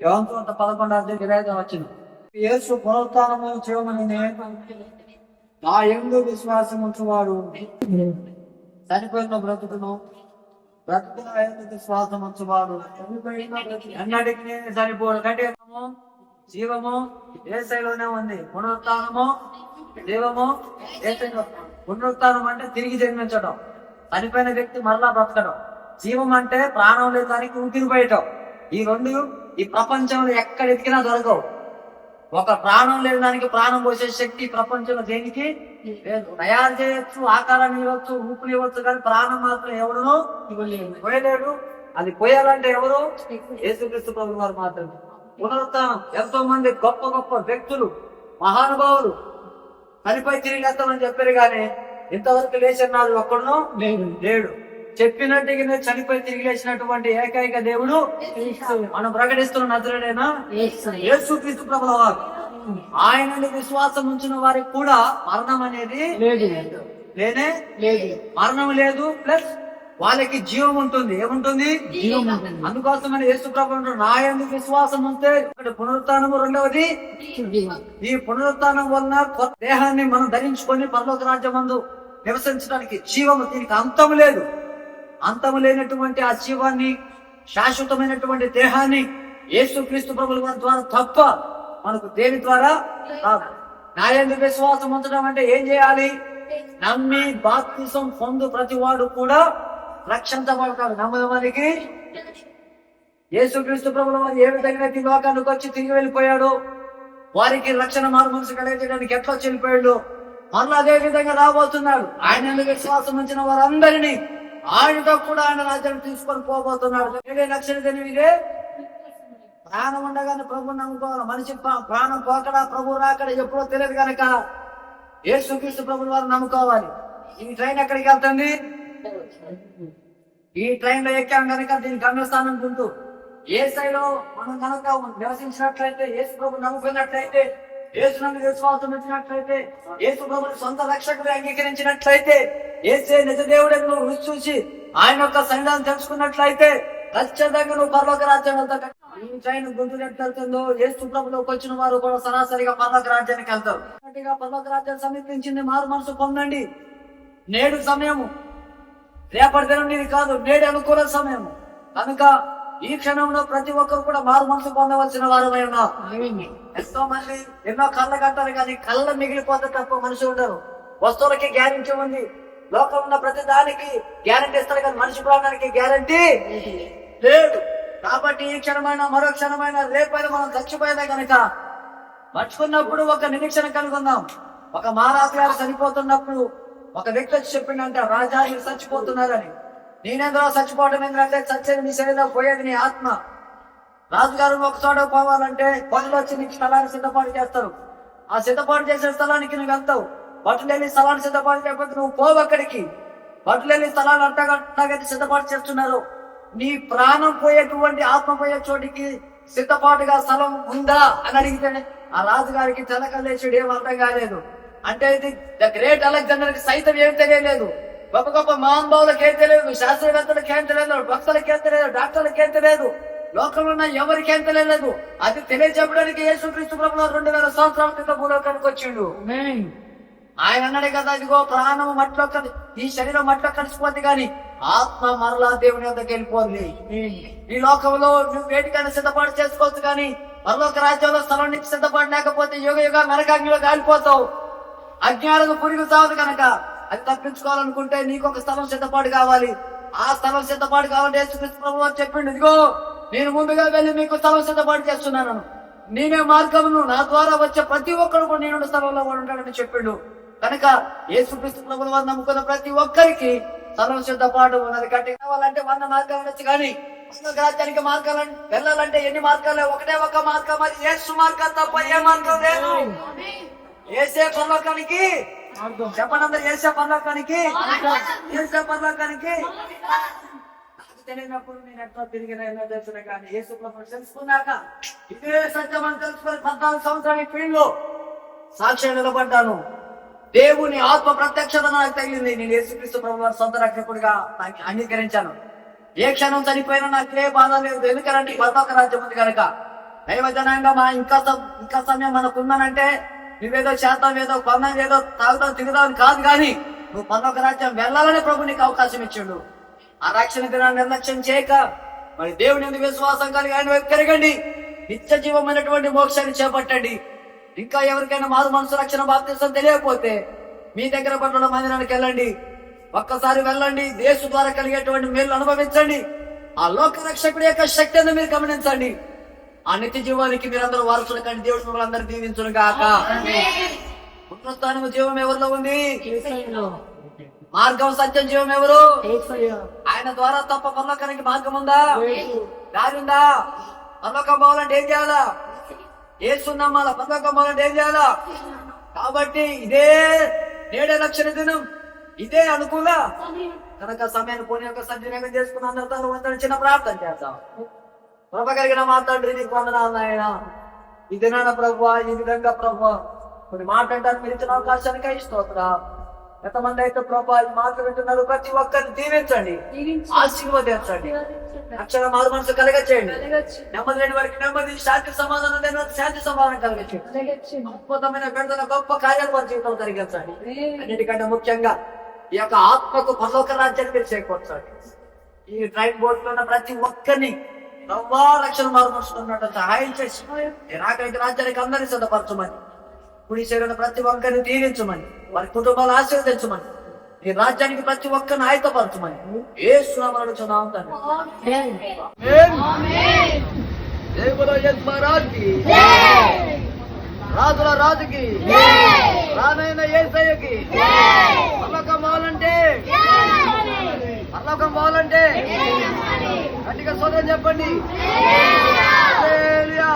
యోగంతో పదకొండు అధ్యాయం ఐదు వచ్చిన యేసు పునరుత్నము చేయమని నా ఎందు విశ్వాసం ఉంచువాడు. చనిపోయిన బ్రతుకును బ్రతుకున ఎందు విశ్వాసం ఉంచువాడు. ఎన్నటికి నేను చనిపోడు కంటే జీవము ఏసైలోనే ఉంది. పునరుత్నము జీవము ఏసైలో పునరుత్నం అంటే తిరిగి జన్మించడం. చనిపోయిన వ్యక్తి మరలా బ్రతకడం. జీవం అంటే ప్రాణం లేదు దానికి ఊపిరి పోయటం. ఈ రెండు ఈ ప్రపంచంలో ఎక్కడ ఎతికినా దొరకవు. ఒక ప్రాణం లేని దానికి ప్రాణం పోసే శక్తి ప్రపంచంలో దేనికి? లేదు. తయారు చేయొచ్చు ఆకారాన్ని ఇవ్వచ్చు ఊపిరి ఇవ్వచ్చు కానీ ప్రాణం మాత్రం ఎవడును పోయలేడు అది పోయాలంటే ఎవరు? యేసుక్రీస్తు ప్రభు వారు మాత్రమే. పునరుత్నం ఎంతో మంది గొప్ప గొప్ప వ్యక్తులు మహానుభావులు చనిపోయి తిరిగి లేస్తామని చెప్పారు కానీ ఇంతవరకు లేచినాడు ఒక్కడును లేడు. చెప్పినట్టుగానే చనిపోయి తిరిగి లేచినటువంటి ఏకైక దేవుడు మనం ప్రకటిస్తున్న నజరుడేనా? యేసు. క్రీస్తు ప్రభుల వారు. ఆయన విశ్వాసం ఉంచిన వారికి కూడా మరణం అనేది లేనే? లేదు. మరణం లేదు ప్లస్ వాళ్ళకి జీవం ఉంటుంది. ఏముంటుంది? జీవం ఉంటుంది. అందుకోసమని యేసు ప్రభు నా ఎందుకు విశ్వాసం ఉంటే పునరుత్నము రెండవది ఈ పునరుత్నం వలన దేహాన్ని మనం ధరించుకొని పరలోక రాజ్యమందు నివసించడానికి జీవము దీనికి అంతం లేదు. అంతము లేనటువంటి ఆ జీవాన్ని శాశ్వతమైనటువంటి దేహాన్ని యేసు క్రీస్తు ప్రభుల ద్వారా తప్ప మనకు దేని ద్వారా రాదు. నా ఎందుకు విశ్వాసం ఉంచడం అంటే ఏం చేయాలి నమ్మి బాప్తిసం పొందు ప్రతి వాడు కూడా రక్షించబడతాడు నమ్మదమనికి యేసుక్రీస్తు ప్రభుల వారు ఏ విధంగా ఈ లోకానికి వచ్చి తిరిగి వెళ్ళిపోయాడు వారికి రక్షణ మారు కలిగించడానికి ఎట్లా చెల్లిపోయాడు మరలా అదే విధంగా రాబోతున్నాడు ఆయన ఎందుకు విశ్వాసం ఉంచిన వారందరినీ ఆయనతో కూడా ఆయన రాజ్యాన్ని తీసుకొని పోబోతున్నాడు. ఏడే లక్షలు తెలివిదే ప్రాణం ఉండగానే ప్రభు నమ్ముకోవాలి. మనిషి ప్రాణం పోకడా ప్రభు రాకడా ఎప్పుడో తెలియదు కనుక యేసుక్రీస్తు ప్రభు వారు నమ్ముకోవాలి. ఈ ట్రైన్ ఎక్కడికి వెళ్తుంది? ఈ ట్రైన్లో ఎక్కాం కనుక దీని గమ్యస్థానం గుంటూ ఏ స్థాయిలో మనం కనుక నివసించినట్లయితే ఏసు ప్రభు నమ్ముకున్నట్లయితే యేసు నన్ను విశ్వాసం ఇచ్చినట్లయితే యేసు ప్రభుని సొంత రక్షకుడు అంగీకరించినట్లయితే ఏసే నిజ దేవుడని నువ్వు రుచి చూసి ఆయన యొక్క సంఘాన్ని తెలుసుకున్నట్లయితే ఖచ్చితంగా నువ్వు పర్వక రాజ్యాన్ని వెళ్తావు. ఈ ట్రైన్ వెళ్తుందో ప్రభులోకి వచ్చిన వారు కూడా సరాసరిగా పర్వక రాజ్యానికి వెళ్తారు. పర్వక రాజ్యాన్ని సమీపించింది మారు మనసు పొందండి. నేడు సమయము. రేపటి దినం నీది కాదు నేడు అనుకూల సమయం కనుక ఈ క్షణంలో ప్రతి ఒక్కరు కూడా మారు మనసు పొందవలసిన వారమై ఉన్నారు. ఎంతో మంది ఎన్నో కళ్ళ కట్టారు కానీ కళ్ళ మిగిలిపోతే తప్ప మనిషి ఉండరు. వస్తువులకి గ్యారెంటీ ఉంది. లోకం ఉన్న ప్రతి దానికి గ్యారెంటీ ఇస్తారు కానీ మనిషి ప్రాణానికి గ్యారెంటీ లేదు. కాబట్టి ఈ క్షణమైన మరో క్షణమైన రేపైనా మనం చచ్చిపోయేదే కనుక మర్చుకున్నప్పుడు ఒక నిరీక్షణ ఉందాం ఒక మహారాజు గారు చనిపోతున్నప్పుడు ఒక వ్యక్తి వచ్చి చెప్పిండంట రాజా మీరు చచ్చిపోతున్నారని. నేనేందులో చచ్చిపోవటం ఏంటంటే చచ్చేది నీ శరీరం పోయేది నీ ఆత్మ. రాజుగారు ఒక చోట పోవాలంటే పనులు వచ్చి నీకు స్థలాన్ని సిద్ధపాటు చేస్తారు. ఆ సిద్ధపాటు చేసే స్థలానికి నువ్వు వెళ్తావు. బట్టలు వెళ్ళి స్థలాన్ని సిద్ధపాటు చేయకపోతే నువ్వు పోవు అక్కడికి. బట్టలు వెళ్ళి స్థలాలు అట్టగట్టి సిద్ధపాటు చేస్తున్నారు. నీ ప్రాణం పోయేటువంటి ఆత్మ పోయే చోటికి సిద్ధపాటుగా స్థలం ఉందా అని అడిగితే ఆ రాజుగారికి తెలకలేచుడు ఏం అర్థం కాలేదు. అంటే ఇది ద గ్రేట్ అలెగ్జాండర్కి సైతం ఏం తెలియలేదు. గొప్ప గొప్ప మహానుభావులకు ఏం తెలియదు శాస్త్రవేత్తలకు తెలియదు భక్తులకు తెలియదు డాక్టర్లకు తెలియదు లోకంలో ఉన్న ఎవరికి ఏం తెలియలేదు అది తెలియజెప్పడానికి యేసుక్రీస్తు ప్రభువు రెండు వేల సంవత్సరాల క్రితం భూలోకానికి వచ్చిండు. ఆయన అన్నాడు కదా ఇదిగో ప్రాణం మట్లో ఈ శరీరం మట్లో కలిసిపోద్ది కానీ ఆత్మ మరలా దేవుని వద్దకు వెళ్ళిపోద్ది. ఈ లోకంలో నువ్వు వేటికైనా సిద్ధపాటు చేసుకోవచ్చు కానీ మరొక రాజ్యంలో స్థలం నీకు సిద్ధపాటు లేకపోతే యుగ యుగ నరకాగ్నిలో కాలిపోతావు అజ్ఞానం పురుగు సావదు కనుక అది తప్పించుకోవాలనుకుంటే నీకు ఒక స్థలం సిద్ధపాటు కావాలి. ఆ స్థలం సిద్ధపాటు కావాలంటే యేసుక్రీస్తు ప్రభు చెప్పిండు ఇదిగో నేను ముందుగా వెళ్ళి మీకు స్థలం సిద్ధపాటు చేస్తున్నాను. నేనే మార్గమును నా ద్వారా వచ్చే ప్రతి ఒక్కరు కూడా నేను స్థలంలో ఉంటాడని చెప్పిండు. కనుక యేసుక్రీస్తు ప్రభుల వారు నమ్ముకున్న ప్రతి ఒక్కరికి స్థలం సిద్ధపాటు ఉన్నది. కట్టి కావాలంటే వంద మార్గాలు ఉండొచ్చు కానీ రాజ్యానికి మార్గాలు వెళ్ళాలంటే ఎన్ని మార్గాలు ఒకటే ఒక మార్గం అది యేసు మార్గం తప్ప ఏ మార్గం లేదు. ఏసే పరలోకానికి చెప్పండి అందరు ఏసే పరలోకానికి. ఏసే పరలోకానికి. తెలియనప్పుడు నేను ఎట్లా తిరిగిన ఎన్నో తెలిసిన కానీ యేసు తెలుసుకున్నాక ఇదే సత్యమని తెలుసుకుని పద్నాలుగు సంవత్సరాల ఫీల్డ్లో సాక్షి నిలబడ్డాను. దేవుని ఆత్మ ప్రత్యక్షత నాకు తగిలింది. నేను యేసుక్రీస్తు ప్రభు వారి సొంత రక్షకుడిగా నాకు అంగీకరించాను. ఏ క్షణం చనిపోయినా నాకు ఏ బాధ లేదు. ఎందుకంటే పర్లోక రాజ్యం ఉంది కనుక. దైవ మా ఇంకా ఇంకా సమయం మనకు ఉందనంటే నువ్వేదో చేస్తాం ఏదో కొన్నాం ఏదో తాగుతాం తిరుగుదాం కాదు కానీ నువ్వు పన్నొక రాజ్యం వెళ్ళాలని ప్రభు నీకు అవకాశం ఇచ్చిండు. ఆ రక్షణ దినాన్ని నిర్లక్ష్యం చేయక మరి దేవుని ఎందుకు విశ్వాసం కలిగి ఆయన వైపు తిరగండి. నిత్య జీవమైనటువంటి మోక్షాన్ని చేపట్టండి. ఇంకా ఎవరికైనా మారు మనసు రక్షణ బాప్తిసం తెలియకపోతే మీ దగ్గర పట్ల మందిరానికి వెళ్ళండి. ఒక్కసారి వెళ్ళండి. దేశ ద్వారా కలిగేటువంటి మేలు అనుభవించండి. ఆ లోక రక్షకుడి యొక్క శక్తిని మీరు గమనించండి. ఆ నిత్య జీవానికి మీరందరూ వారసులు కానీ దేవుడు మిమ్మల్ని అందరూ దీవించును గాక. పునరుత్థానము జీవం ఎవరిలో ఉంది? మార్గం సత్యం జీవం ఎవరు? ఆయన ద్వారా తప్ప పరలోకానికి మార్గం ఉందా? దారి ఉందా? పరలోకం పోవాలంటే ఏం చేయాలా? ఏసున్నమ్మాల పరలోకం పోవాలంటే ఏం చేయాలా? కాబట్టి ఇదే నేడే రక్షణ దినం. ఇదే అనుకూల. కనుక సమయాన్ని పోనీ యొక్క సద్వినియోగం చేసుకున్న అందరితో చిన్న ప్రార్థన చేద్దాం. కృప కలిగిన మా తండ్రి నీకు వందనాలు ఆయన ఈ దినాన ప్రభు ఈ విధంగా ప్రభు కొన్ని మాట్లాడడానికి మీరు ఇచ్చిన అవకాశానికి ఇస్తోత్రా ఎంతమంది అయితే ప్రభు ఈ మాటలు వింటున్నారు ప్రతి ఒక్కరిని దీవించండి ఆశీర్వదించండి. అక్షర మారు మనసు కలగ చేయండి నెమ్మది లేని వారికి నెమ్మది శాంతి సమాధానం లేని శాంతి సమాధానం కలిగించండి అద్భుతమైన విడుదల గొప్ప కార్యాలు వారి జీవితంలో కలిగించండి. అన్నిటికంటే ముఖ్యంగా ఈ యొక్క ఆత్మకు పరలోక రాజ్యాన్ని మీరు చేకూర్చండి. ఈ ట్రైన్లో ఉన్న ప్రతి ఒక్కరిని నవ్వా రక్షణ మార్చుకున్నట్టు సహాయం చేసి ఈ రాకరికి రాజ్యానికి అందరినీ సిద్ధపరచమని కుడి చేరిన ప్రతి ఒక్కరిని దీవించమని వారి కుటుంబాలు ఆశీర్వదించమని ఈ రాజ్యానికి ప్రతి ఒక్కరిని ఆయతపరచమని ఏ దేవుల యజ్మరాజుకి రాజుల రాజుకి రానైన ఏసయ్యకి పల్లకం పోవాలంటే పరలోకం పోవాలంటే? గట్టిగా సోదరం చెప్పండి. హల్లెలూయా.